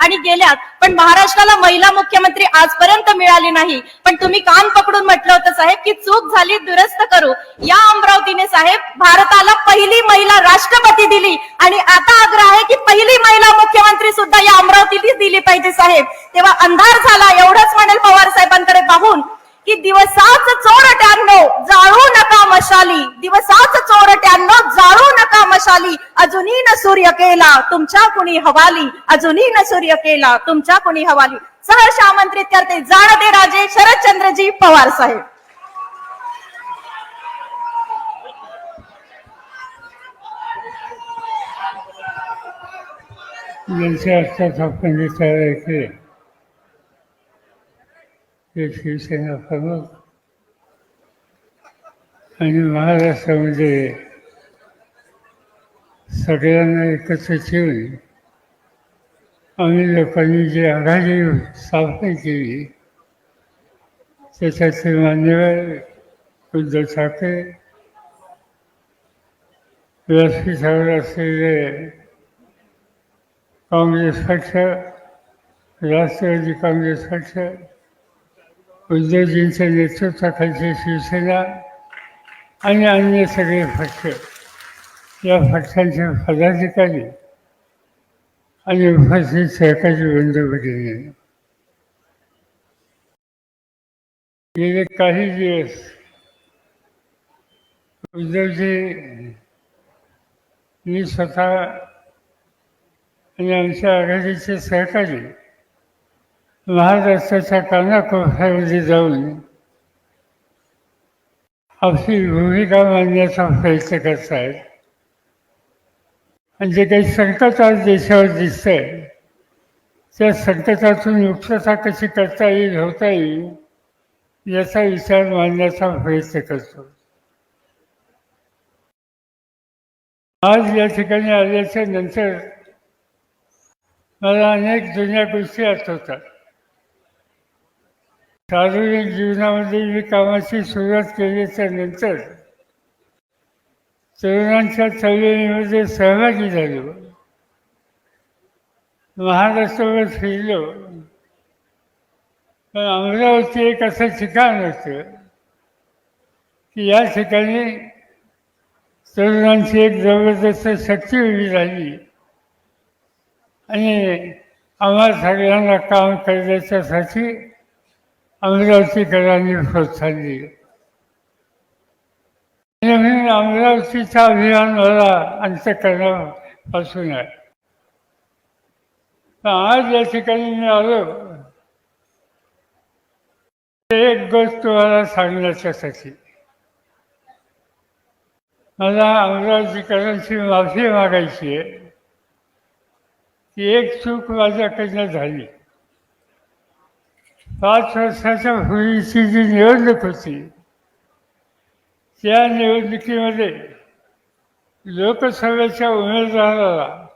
आणि गेल्यात. पण महाराष्ट्राला महिला मुख्यमंत्री आजपर्यंत मिळाली नाही. पण तुम्ही कान पकडून म्हटलं होतं साहेब की चूक झाली दुरुस्त करू. या अमरावतीने साहेब भारताला पहिली महिला राष्ट्रपती दिली. आणि आता आग्रह आहे की पहिली महिला मुख्यमंत्री सुद्धा या अमरावतीला दिली पाहिजे साहेब. तेव्हा अंधार झाला एवढंच म्हणेल पवार साहेबांकडे पाहून की दिवसाच चोरट्यांनो जाळू मशाली. दिवसाच चोरट्यांना जाळू नका मशाली. अजूनही न सूर्य केला तुमच्या कुणी हवाली. अजूनही न सूर्य केला तुमच्या कुणी हवाली. सहर्ष आमंत्रित करते जाणते राजे शरदचंद्रजी पवार साहेब. आपण जे तयार केले ते शिवसेना प्रमुख आणि महाराष्ट्रामध्ये सगळ्यांना एकत्र ठेवून आम्ही लोकांनी जी आघाडी स्थापना केली त्याच्यातले मान्यवर उद्धव ठाकरे व्यासपीठावर असलेले काँग्रेस पक्ष राष्ट्रवादी काँग्रेस पक्ष उद्धवजींच्या नेतृत्वाखालची शिवसेना आणि अन्य सगळे पक्ष या पक्षांचे पदाधिकारी आणि उपस्थित सहकारी बंधूभगिनी. गेले काही दिवस उद्धवजी मी स्वतः आणि आमच्या आघाडीचे सहकारी महाराष्ट्राच्या कानाकोपऱ्यामध्ये जाऊन आपली भूमिका मांडण्याचा प्रयत्न करत आहेत आणि जे म्हणजे काही संकट आज देशावर दिसतंय. त्या संकटातून मुक्तता कशी करता येईल होता येईल याचा विचार मांडण्याचा प्रयत्न करतो. आज या ठिकाणी आल्याच्यानंतर मला अनेक जुन्या गोष्टी आठवतात. सार्वजनिक जीवनामध्ये मी कामाची सुरुवात केल्याच्यानंतर तरुणांच्या चळवळीमध्ये सहभागी झालो. महाराष्ट्रावर फिरलो. पण अमरावती एक असं ठिकाण होतं की या ठिकाणी तरुणांची एक जबरदस्त शक्ती उभी राहिली आणि आम्हा सगळ्यांना काम करण्याच्यासाठी अमरावतीकरांनी प्रोत्साहन दिलं म्हणून अमरावतीचा अभिमान मला अंतकरणापासून. आहे आज या ठिकाणी मी आलो. एक गोष्ट तुम्हाला सांगण्याच्यासाठी. मला अमरावतीकरांची माफी मागायची आहे. की एक चूक माझ्याकडनं झाली. पाच वर्षाच्या पूर्वीची जी निवडणूक होती त्या निवडणुकीमध्ये लोकसभेच्या उमेदवाराला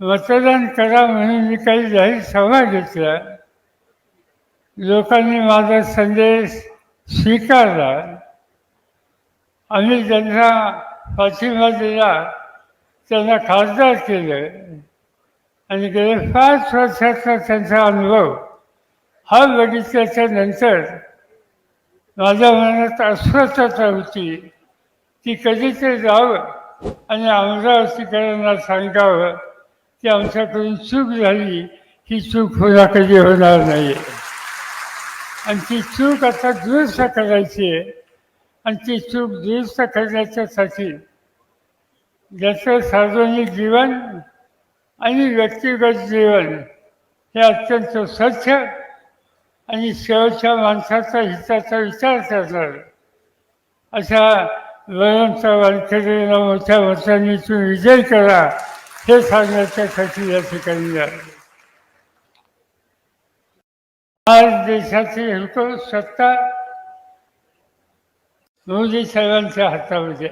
मतदान करा म्हणून मी काही जाहीर सभा घेतल्या. लोकांनी माझा संदेश स्वीकारला. आम्ही ज्यांना पाठिंबा दिला त्यांना खासदार केलं आणि गेले पाच वर्षाचा त्यांचा अनुभव हा बघितल्याच्या नंतर माझ्या मनात अस्वस्थता होती. की कधीतरी जावं आणि अमरावतीकरांना सांगावं की आमच्याकडून चूक झाली ही चूक पुन्हा कधी होणार नाही. आणि ती चूक आता दुरुस्त करायची आहे. आणि ती चूक दुरुस्त करण्याच्यासाठी ज्याचं सार्वजनिक जीवन आणि व्यक्तिगत जीवन हे अत्यंत स्वच्छ आणि शेवटच्या माणसाचा हिताचा विचार करणार. अशा वरंचा वानखेडेला मोठ्या मतांनी विजय करा हे सांगण्याच्यासाठी या ठिकाणी आज देशाची हुकूम सत्ता मोदी साहेबांच्या हातामध्ये.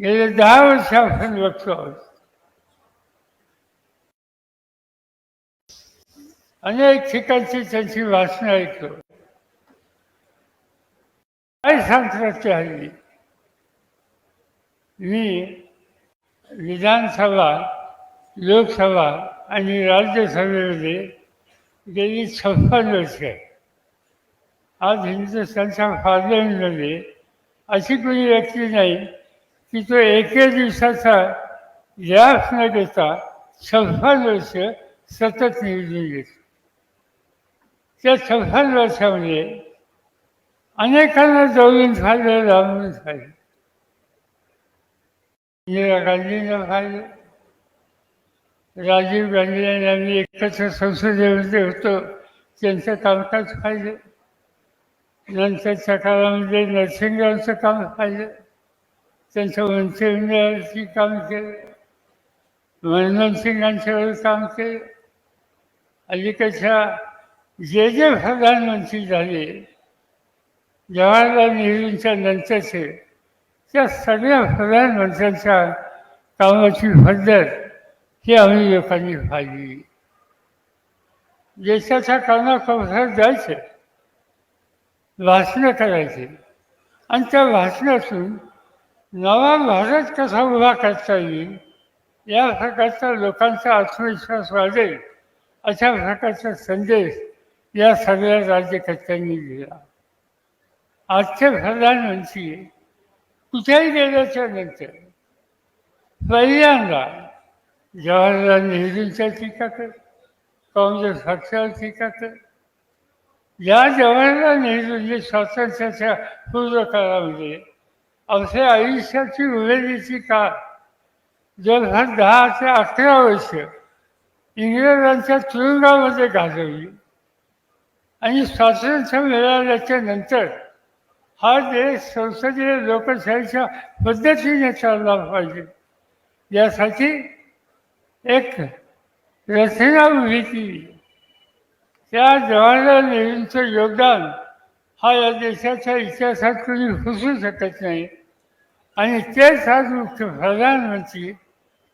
गेले दहा वर्ष आपण बघतो. आहोत अनेक ठिकाणची त्यांची भाषणं ऐकलो. काय सांगतात ते हल्ली मी विधानसभा लोकसभा आणि राज्यसभेमध्ये गेली छप्पन वर्ष. आज हिंदुस्थानच्या पार्लमेंटमध्ये अशी कोणी व्यक्ती नाही की तो एके दिवसाचा गॅप न घेता छप्पन वर्ष सतत निवडून घेतो त्या छप्पन वर्षामध्ये अनेकांना जवळून खाल्लं लांबून खाल्लं. इंदिरा गांधींना खाल्लं. राजीव गांधी आणि आम्ही एकत्र संसदेमध्ये होतो. त्यांचं कामकाज पाहिजे नंतरच्या काळामध्ये नरसिंगरावचं काम पाहिलं त्यांचं मंत्रिमंडळाची काम केलं. मनमोहन सिंगांच्यावर काम केलं. अलीकडच्या जे जे प्रधानमंत्री झाले जवाहरलाल नेहरूंच्या नंतरचे त्या सगळ्या प्रधानमंत्र्यांच्या कामाची पद्धत ही आम्ही लोकांनी पाहिली. देशाच्या कानाकोपऱ्यात जायचे भाषणं करायचे. आणि त्या भाषणातून नवा भारत कसा उभा करता येईल या प्रकारचा लोकांचा आत्मविश्वास वाढेल अशा प्रकारचा संदेश या सगळ्या राज्यकर्त्यांनी दिला आजच्या प्रधानमंत्री कुठेही गेल्याच्यानंतर पहिल्यांदा जवाहरलाल नेहरूंच्या टीका कर काँग्रेस पक्षावर टीका कर या जवाहरलाल नेहरूंनी स्वातंत्र्याच्या पूर्व काळामध्ये आपल्या आयुष्याची उमेदीची काळ जवळपास दहा ते अकरा वर्ष इंग्रजांच्या तुरुंगामध्ये घालवली. आणि स्वातंत्र्य मिळाल्याच्या नंतर हा देश संसदीय लोकशाहीच्या पद्धतीने चालला पाहिजे. यासाठी एक रचना उभी केली. त्या जवाहरलाल नेहरूंचं योगदान हा या देशाच्या इतिहासात कोणी फसू शकत नाही. आणि तेच आज मुख्य प्रधानमंत्री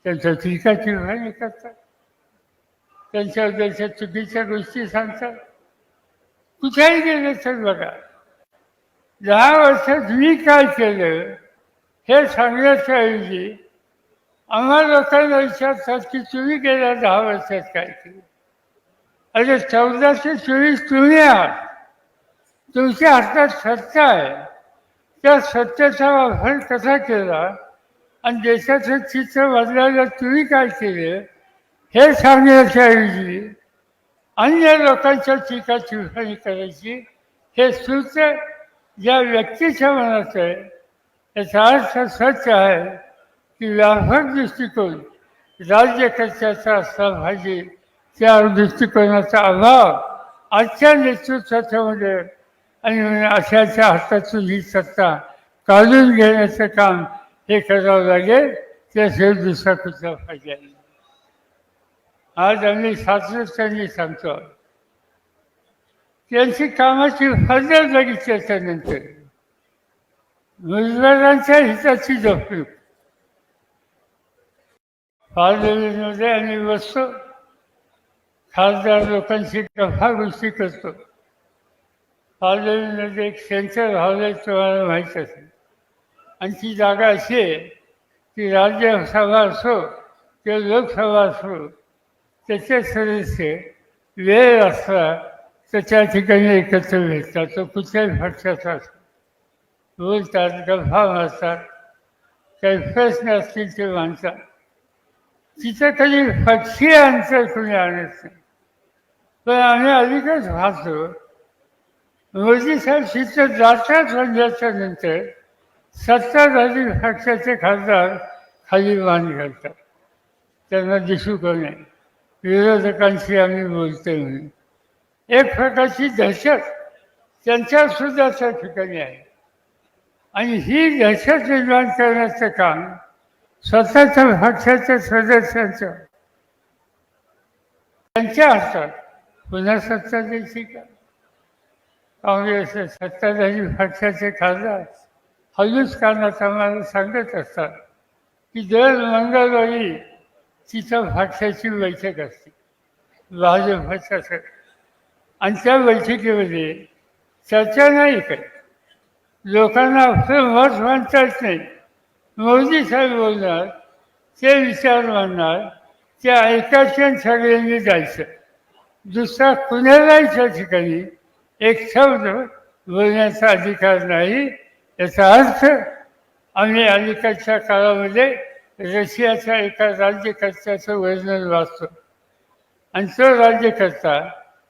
त्यांच्या टीका टिप्पणी करतात. त्यांच्याबद्दलच्या चुकीच्या गोष्टी सांगतात. कुठेही गेले तर बघा. दहा वर्षात मी काय केलं हे सांगण्याच्या ऐवजी आम्हा लोकांना विचारतात की तुम्ही गेल्या दहा वर्षात काय केलं? अरे चौदाशे चोवीस तुम्ही आहात. तुमच्या हातात सत्ता आहे. त्या सत्तेचा वापर कसा केला? आणि देशाचं चित्र बदलायला तुम्ही काय केलं? हे सांगण्याच्या ऐवजी अन्य लोकांच्या टीका टिप्पणी करायची हे सूत्र ज्या व्यक्तीच्या मनात आहे. याचा अर्थ स्वच्छ आहे की व्यापक दृष्टिकोन राज्यकर्त्याचा असला पाहिजे त्या दृष्टिकोनाचा अभाव आजच्या नेतृत्वाच्यामध्ये आणि अशाच्या हातातून ही सत्ता काढून घेण्याचं काम हे करावं लागेल त्याशिवाय दुसरा कुठला फायदा नाही. आज आम्ही सातत्याने सांगतो. त्यांची कामाची हजर झाली त्याच्यानंतर. मुजबारांच्या हिताची जपणूक पार्लमेंटमध्ये आम्ही बसतो खासदार लोकांशी गफा गोष्टी करतो. पार्लमेंटमध्ये एक सेंटर हॉल आहे तुम्हाला माहीत असेल. आणि ती जागा अशी आहे की राज्यसभा असो किंवा लोकसभा असो त्याचे सदस्य वेळ असला तर त्या ठिकाणी एकत्र भेटतात. तो कुठल्याही भाषाचा असतो. बोलतात गप्पा मारतात काही प्रश्न असतील ते मानतात तिथं कधी पक्षी अंतर कुणी आणत नाही. पण आम्ही अलीकडेच पाहतो मोदी साहेब तिथं जातात म्हणल्याच्या नंतर. सत्ताधारी पक्षाचे खासदार खाली मान घालतात. त्यांना दिसू का नाही? विरोधकांशी आम्ही बोलतोय म्हणून. एक प्रकारची दहशत त्यांच्या सुद्धा त्या ठिकाणी आहे. आणि ही दहशत निर्माण करण्याचं काम स्वतःच्या पक्षाच्या सदस्यांचं त्यांच्या हातात. पुन्हा सत्ता द्यायची का? काँग्रेस सत्ताधारी पक्षाचे खासदार हल्लूच कारणात आम्हाला सांगत असतात की दर मंगळवारी तिथं पक्षाची बैठक असते. भाजपच्या सर आणि त्या बैठकीमध्ये चर्चा नाही करत. लोकांना आपलं मत मांडताच नाही. मोदी साहेब बोलणार ते विचार मांडणार त्या ऐकायच्या सगळ्यांनी जायचं. दुसरा कुणालाही त्या ठिकाणी एक शब्द बोलण्याचा अधिकार नाही याचा अर्थ आम्ही अलीकडच्या काळामध्ये रशियाच्या एका राज्यकर्त्याचं वर्णन वाचतो. आणि तो राज्यकर्ता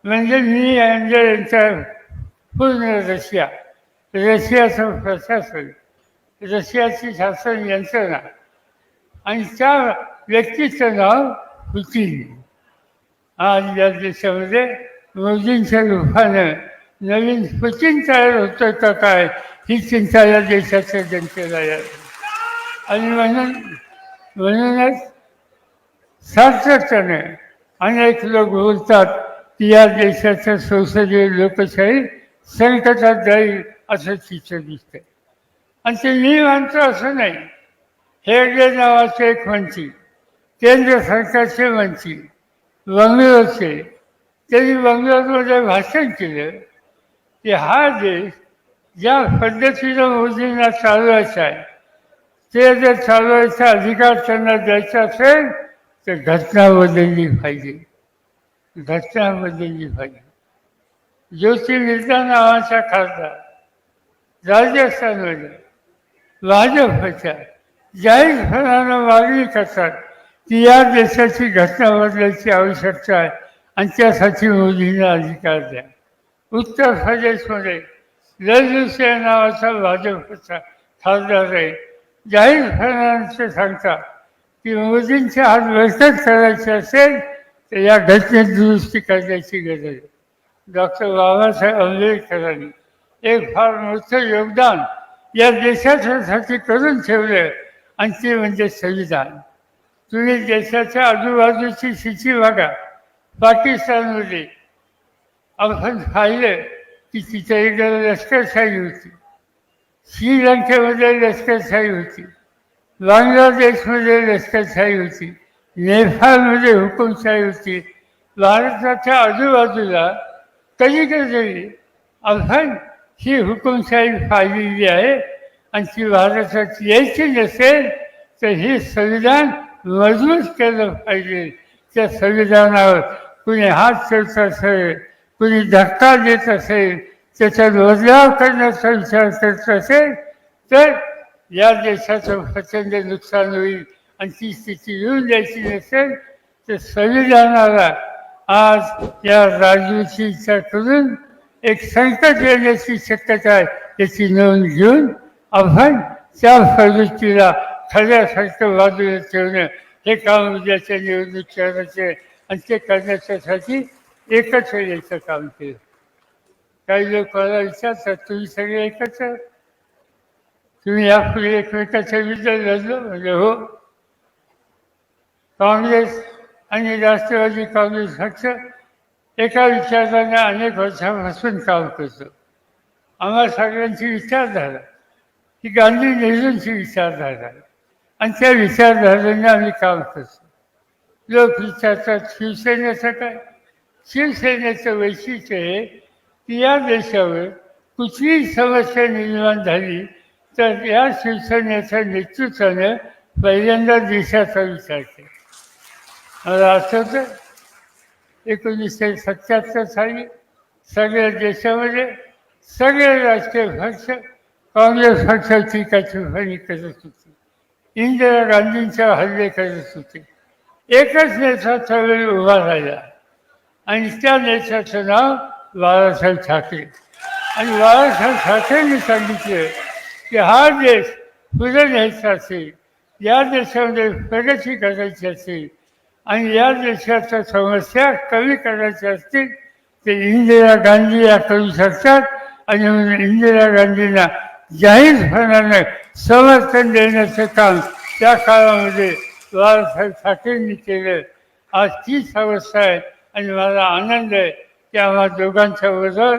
म्हणजे मी यांच्या यांचा पूर्ण रशिया रशियाचं प्रशासन रशियाची शासन यंत्रणा आणि त्या व्यक्तीचं नाव पुतीन. आज या देशामध्ये मोदींच्या रूपानं नवीन पुतीन तयार होतं का काय? ही चिंता या देशाच्या जनतेला आहे. आणि म्हणून म्हणूनच सातत्याने अनेक लोक बोलतात की या देशाचं संसदीय लोकशाही संकटात जाईल असं चित्र दिसतंय. आणि ते मी मानतो असं नाही. हेगडे नावाचे एक मंत्री केंद्र सरकारचे मंत्री बंगलोरचे त्यांनी बंगलोरमध्ये भाषण केलं की हा देश ज्या पद्धतीनं मोदींना चालवायचा आहे ते जर चालवायचा अधिकार त्यांना द्यायचा असेल तर घटना बदलली पाहिजे. घटना बदलली पाहिजे. ज्योतिर्विद्या नावाचा खासदार राजस्थानमध्ये भाजपच्या जाहीरपणानं मागणी करतात की या देशाची घटना बदलायची आवश्यकता आहे आणि त्यासाठी मोदींना अधिकार द्या. उत्तर प्रदेशमध्ये लल्लू नावाचा भाजपचा खासदार आहे. जाहीर जाहीरपणानं सांगतात की मोदींच्या हात बळकट करायचे असेल तर या घटनेत दुरुस्ती करण्याची गरज आहे. डॉक्टर बाबासाहेब आंबेडकरांनी एक फार मोठं योगदान या देशाच्यासाठी करून ठेवलं आणि ते म्हणजे संविधान. तुम्ही देशाच्या आजूबाजूची स्थिती बघा. पाकिस्तानमध्ये आपण पाहिलं की तिच्या एक लष्करशाही होती. श्रीलंकेमध्ये लष्करशाही होती. बांगलादेशमध्ये लष्करशाही होती. नेपाळमध्ये हुकुमशाही होती. भारताच्या आजूबाजूला कधी कधी आपण ही हुकुमशाही पाहिलेली आहे. आणि ती भारतात यायची नसेल तर हे संविधान मजबूत केलं पाहिजे. त्या संविधानावर कुणी हात ठेवत असेल कुणी धक्का देत असेल त्याचा बदलाव करण्याचा विचार करत असेल तर या देशाचं प्रचंड नुकसान होईल आणि ती स्थिती येऊन द्यायची नसेल तर संविधानाला आज या राजूची इच्छा करून एक संकट येण्याची शक्यता आहे याची नोंद घेऊन आपण त्या प्रवृत्तीला खऱ्यासारखं बाजूला ठेवणं हे काम उद्याच्या निवडणूक करायचे आणि ते करण्याच्यासाठी एकत्र यायचं काम केलं. काही लोक विचारतात तुम्ही सगळे एकत्र. तुम्ही यापुढे एकमेकाच्या विरुद्ध झालो म्हणजे हो. काँग्रेस आणि राष्ट्रवादी काँग्रेस पक्ष एका विचाराने अनेक वर्षापासून काम करतो. आम्हा सगळ्यांची विचारधारा ही गांधी नेहरूंची विचारधारा. आहे आणि त्या विचारधारेने आम्ही काम करतो. लोक विचारतात शिवसेनेचं काय? शिवसेनेचं वैशिष्ट्य आहे की या देशावर कुठलीही समस्या निर्माण झाली तर या शिवसेनेच्या नेतृत्वाने पहिल्यांदा देशाचा विचार केला मला आठवतं एकोणीसशे सत्याहत्तर साली सगळ्या देशामध्ये सगळे राजकीय पक्ष काँग्रेस पक्षाची टीका करत होते. इंदिरा गांधींच्या हल्ले करत होते. एकच नेता त्यावेळी उभा राहिला आणि त्या नेत्याचं नाव बाळासाहेब ठाकरे आणि बाळासाहेब ठाकरेंनी सांगितलं की हा देश पुढे न्यायचा असेल या देशामध्ये प्रगती करायची असेल आणि या देशाच्या समस्या कमी करायच्या असतील ते इंदिरा गांधी या करू शकतात आणि म्हणून इंदिरा गांधींना जाहीरपणानं समर्थन देण्याचं काम त्या काळामध्ये बाळासाहेब ठाकरेंनी केलं. आज तीच अवस्था आहे आणि मला आनंद आहे. की आम्हा दोघांच्या बरोबर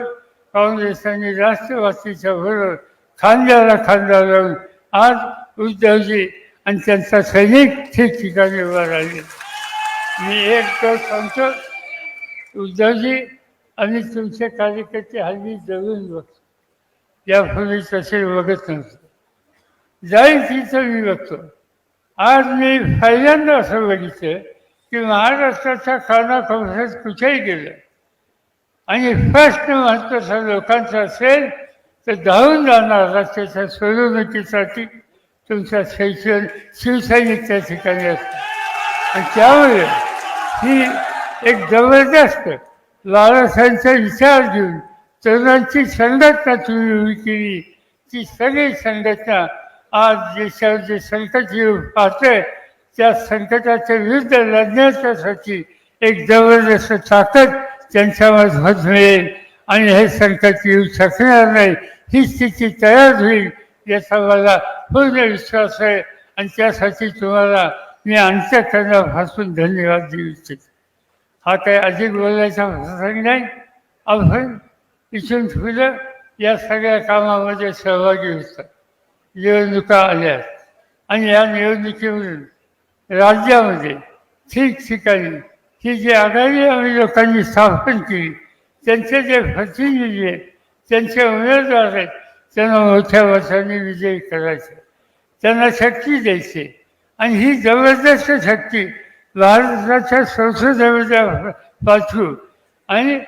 काँग्रेस आणि राष्ट्रवादीच्या बरोबर खांद्याला खांदा लावून आज उद्धवजी आणि त्यांचा सैनिक ठिकठिकाणी उभा राहिले. मी एक तर सांगतो उद्धवजी आणि तुमचे कार्यकर्ते हल्ली जगून बघतो यापूर्वी तसे बघत नव्हतो. जाईल तिथं मी बघतो. आज मी पहिल्यांदा असं बघितलं की महाराष्ट्राच्या कानाकोपऱ्यात कुठेही गेलं. आणि प्रश्न महत्त्वाचा लोकांचा असेल तर धावून जाणार राज्याच्या सोडवणुकीसाठी तुमच्या शैक्षण शिवसैनिक त्या ठिकाणी असतो. आणि त्यामुळे ही एक जबरदस्त लालसांचा विचार घेऊन तरुणांची संघटना तुम्ही उभी केली. ती सगळी संघटना आज देशावर जे संकट येऊ पाहतंय त्या संकटाच्या विरुद्ध लढण्याच्यासाठी एक जबरदस्त ताकद त्यांच्यामध्ये होत मिळेल आणि हे संकट येऊ शकणार नाही. ही स्थिती तयार होईल याचा मला पूर्ण विश्वास आहे. आणि त्यासाठी तुम्हाला मी अंतकरणापासून धन्यवाद देऊ इच्छितो. हा काही अधिक बोलायचा प्रसंग नाही. आपण इथून फुलं या सगळ्या कामामध्ये सहभागी होतात निवडणुका आल्या. आणि या निवडणुकीमधून राज्यामध्ये ठिकठिकाणी की जी आघाडी आम्ही लोकांनी स्थापन केली त्यांचे जे प्रतिनिधी आहेत त्यांचे उमेदवार आहेत त्यांना मोठ्या वर्षांनी विजयी करायचे. त्यांना शक्ती द्यायची. आणि ही जबरदस्त शक्ती भारताच्या संसदेच्या पाठवू. आणि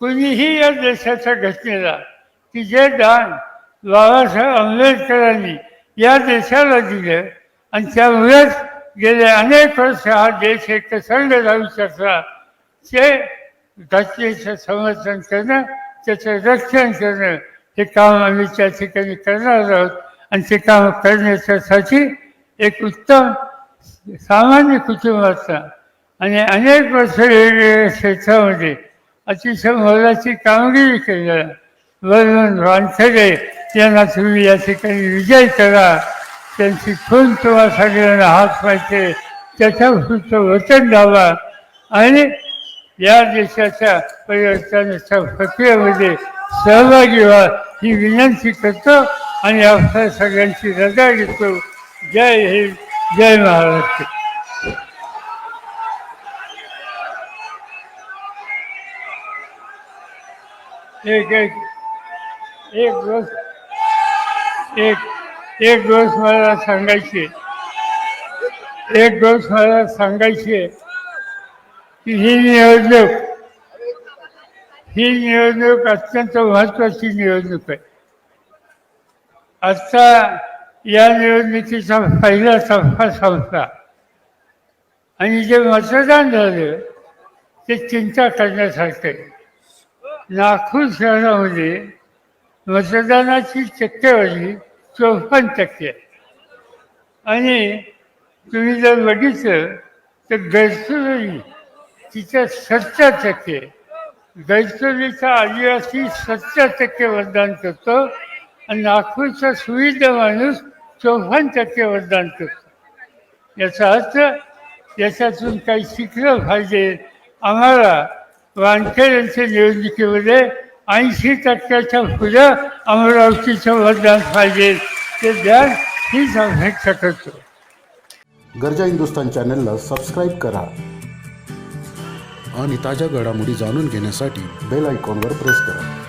कुणीही या देशाच्या घटनेला की जे दान बाबासाहेब आंबेडकरांनी या देशाला दिलं आणि त्यामुळेच गेले अनेक वर्ष हा देश एक जाऊ शकला ते घटनेचं समर्थन करणं त्याचं रक्षण करणं हे काम आम्ही त्या ठिकाणी करणार आहोत. आणि ते काम करण्याच्यासाठी एक उत्तम सामान्य कुटुंबाचा आणि अनेक वर्ष वेगवेगळ्या क्षेत्रामध्ये अतिशय मोलाची कामगिरी केली. वरुण वानखेडे यांना तुम्ही या ठिकाणी विजय करा. त्यांची खून तुम्हा सगळ्यांना हात पाहिजे त्याच्यापुरतं वचन द्यावा. आणि या देशाच्या परिवर्तनाच्या प्रक्रियेमध्ये सहभागी व्हा ही विनंती करतो आणि आपल्या सगळ्यांची रजा घेतो. जय हिंद जय महाराष्ट्र. एक एक एक गोष्ट एक एक दिवस मला सांगायची. एक दिवस मला सांगायची की ही निवडणूक ही निवडणूक अत्यंत महत्वाची निवडणूक आहे. आजचा या निवडणुकीचा पहिला टप्पा संपला. आणि जे मतदान झालं ते चिंता करण्यासारखं आहे. नागपूर शहरामध्ये मतदानाची टक्केवारी चौपन्न टक्के. आणि तुम्ही जर बघितलं तर गडचिरोली तिच्या सत्तर टक्के. गडचिरोलीचा आदिवासी सत्तर टक्के वरदान करतो आणि नागपूरचा सुविधा माणूस चौपन्न टक्के वरदान करतो. याचा अर्थ याच्यातून काही शिकलं पाहिजे आम्हाला वानखेड यांच्या निवडणुकीमध्ये ऐंशी टक्क्याच्या फुलं अमरावतीच्या मतदान पाहिजे. ते द्या हीच अपेक्षा करतो. गरजा हिंदुस्तान चॅनलला सबस्क्राईब करा. आणि ताज्या घडामोडी जाणून घेण्यासाठी बेल आयकॉनवर प्रेस करा.